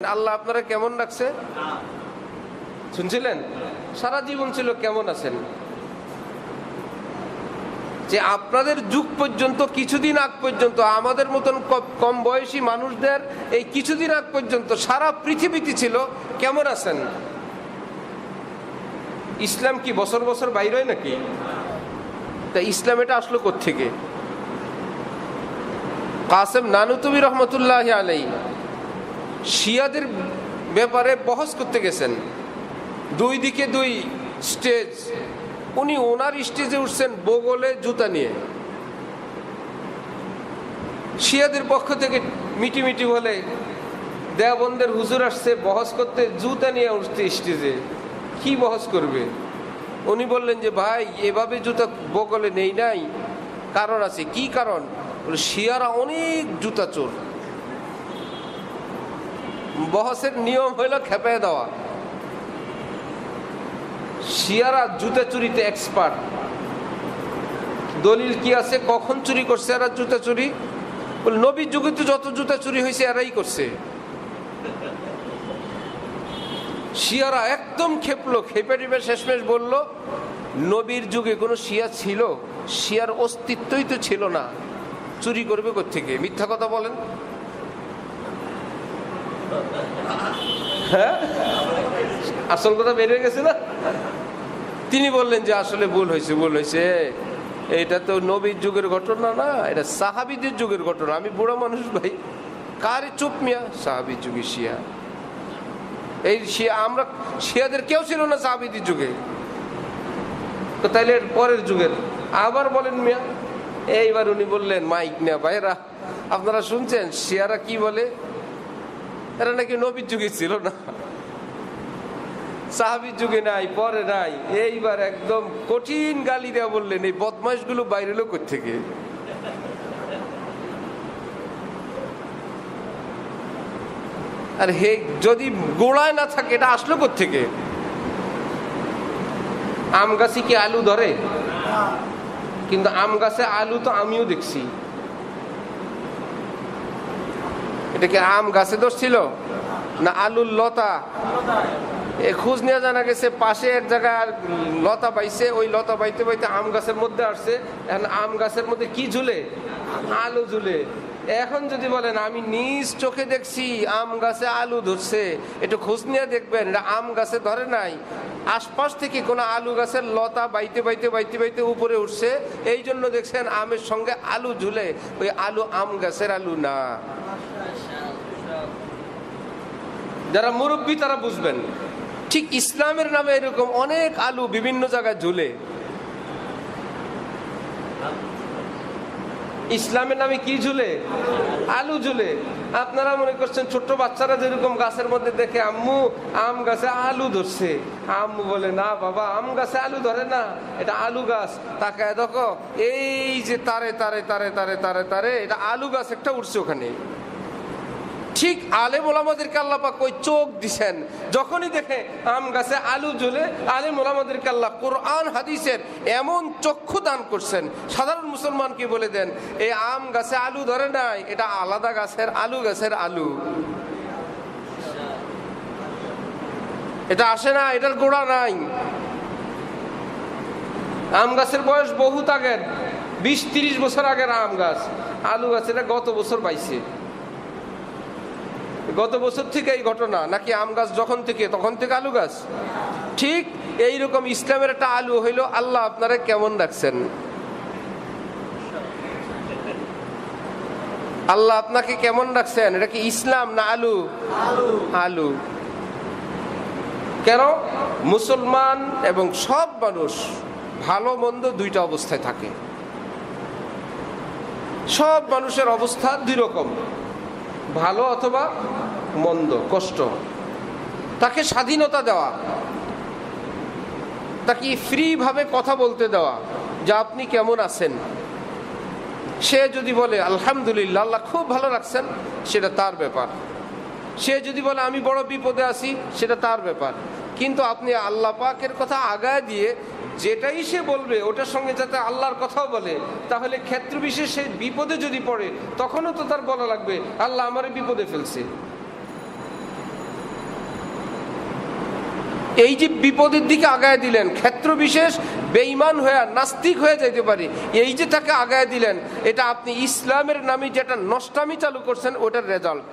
আল্লাহ আপনারা কেমন রাখছে শুনছিলেন? সারা জীবন ছিল কেমন আছেন? যে আপনাদের যুগ পর্যন্ত, কিছুদিন আগ পর্যন্ত, আমাদের মতন কম বয়সী মানুষদের এই কিছুদিন আগ পর্যন্ত সারা পৃথিবীতে ছিল কেমন আছেন? ইসলাম কি বছর বছর বাইরে নাকি? তা ইসলাম এটা আসলো থেকে কাসেম নানুতুবি রহমতুল্লাহ আলাই শিয়াদের ব্যাপারে বহস করতে গেছেন। দুই দিকে দুই স্টেজ। উনি ওনার স্টেজে উঠছেন বগলে জুতা নিয়ে। শিয়াদের পক্ষ থেকে মিটি মিটি বলে দেওবন্দের হুজুর আসছে, বহস করতে জুতা নিয়ে উঠতে স্টেজে। কি বহস করবে? উনি বললেন যে, ভাই, এভাবে জুতা বগলে নেই নাই। কারণ আছে কি কারণ? শিয়ারা অনেক জুতা চোর। বহসের নিয়ম হইল খেপে দেওয়া। শিয়ারা জুতা চুরিতে এক্সপার্ট দলিল কি আছে? কখন চুরি করছে এরা জুতা চুরি? নবীর যুগে তো যত জুতা চুরি হয়েছে এরাই করছে। শিয়ারা একদম খেপলো, খেপে টিপে শেষমেশ বলল, নবীর যুগে কোনো শিয়া ছিল? শিয়ার অস্তিত্বই তো ছিল না। চুরি করবে থেকে মিথ্যা কথা বলেন। হ্যাঁ? আসল কথা বেরিয়ে গেছে না? তিনি বললেন যে আসলে ভুল হয়েছে ভুল হয়েছে। এটা তো নবীর যুগের ঘটনা না, এটা সাহাবিদের যুগের ঘটনা। আমি বুড়ো মানুষ ভাই, কারে চুপ মিয়া? সাহাবির যুগে শিয়া। এই শিয়া, আমরা শিয়াদের কেউ ছিল না সাহাবিদের যুগে। তো তাইলে পরের যুগের। আবার বলেন মিয়া, এইবার উনি বললেন, মাইক না ভাইরা, আপনারা শুনছেন? শিয়ারা কি বলে? এরা নাকি নবীর যুগে ছিল না। সাহাবির যুগে নাই, পরে নাই। এইবার একদম কঠিন গালি দেওয়া বললেন, এই বদমাসগুলো বাইরে লোক থেকে আর হে, যদি গোড়ায় না থাকে, এটা আসলো থেকে আম গাছে কি আলু ধরে? কিন্তু আম গাছে আলু তো আমিও দেখছি। এটা কি আম গাছে ধরছিল না আলুর লতা? এ খোঁজ নিয়ে জানা গেছে পাশে এক জায়গায় লতা পাইছে, ওই লতা পাইতে পাইতে আম গাছের মধ্যে আসছে। এখন আম গাছের মধ্যে কি ঝুলে? আলু ঝুলে। এখন যদি বলেন, আমি নিজ চোখে দেখছি আম গাছে আলু ধরছে, একটু খোঁজ নিয়ে দেখবেন আম গাছে ধরে নাই। আশপাশ থেকে কোনো আলু গাছের লতা বাইতে বাইতে বাইতে বাইতে উপরে উঠছে এই জন্য দেখছেন আমের সঙ্গে আলু ঝুলে। ওই আলু আম গাছের আলু না। যারা মুরব্বী, তারা বুঝবেন। ঠিক ইসলামের নামে এরকম অনেক আলু বিভিন্ন জায়গায় ঝুলে। ইসলামের নামে কি ঝুলে? আলু ঝুলে। আপনারা মনে করছেন ছোট্ট বাচ্চারা যেরকম গাছের মধ্যে দেখে, আম্মু, আম গাছে আলু ধরছে। আম্মু বলে, না বাবা, আম গাছে আলু ধরে না, এটা আলু গাছ। তাকে দেখো, এই যে তারে তারে তারে তারে তারে তারে, এটা আলু গাছ একটা উঠছে ওখানে। ঠিক আলেম ওলামাদেরকে আল্লাপা কই চোখ দিছেন। যখনই দেখে আম গাছে আলু জ্বলে, আলেম ওলামাদেরকে আল্লাহ কোরআন, হাদিসের এমন চক্ষু দান করছেন। সাধারণ মুসলমানকে বলে দেন? এই আম গাছে আলু ধরে নাই, এটা আলাদা গাছের আলু গাছের আলু। এটা আসে না, এটার গোড়া নাই। আম গাছের বয়স বহুত আগের, বিশ, তিরিশ বছর আগের আম গাছ। আলু গাছ এটা গত বছর পাইছে। গত বছর থেকে এই ঘটনা, নাকি আম গাছ যখন থেকে, তখন থেকে আলু গাছ? ঠিক এই রকম ইসলামের একটা আলু হইল, আল্লাহ আপনারা কেমন রাখছেন? আল্লাহ আপনাকে কেমন রাখছেন? এটা কি ইসলাম না আলু? আলু। কেন? মুসলমান এবং সব মানুষ ভালো মন্দ দুইটা অবস্থায় থাকে। সব মানুষের অবস্থা দুই রকম। ভালো অথবা মন্দ, কষ্ট। তাকে স্বাধীনতা দেওয়া। তাকে ফ্রিভাবে কথা বলতে দেওয়া যে আপনি কেমন আছেন? সে যদি বলে, আলহামদুলিল্লাহ, আল্লাহ খুব ভালো রাখছেন, সেটা তার ব্যাপার। সে যদি বলে, আমি বড় বিপদে আছি, সেটা তার ব্যাপার। কিন্তু আপনি আল্লাহ পাকের কথা আগায় দিয়ে যেটাই সে বলবে, ওটার সঙ্গে যাতে আল্লাহর কথাও বলে, তাহলে ক্ষেত্র বিশেষে বিপদে যদি পড়ে, তখনও তো তার বলা লাগবে, আল্লাহ আমার বিপদে ফেলছে। এই যে বিপদের দিকে আগায় দিলেন, ক্ষেত্র বিশেষ, বেঈমান হয়ে, নাস্তিক হয়ে যাইতে পারি, এই যে তাকে আগায় দিলেন, এটা আপনি ইসলামের নামে যেটা নষ্টামি চালু করছেন, ওটার রেজাল্ট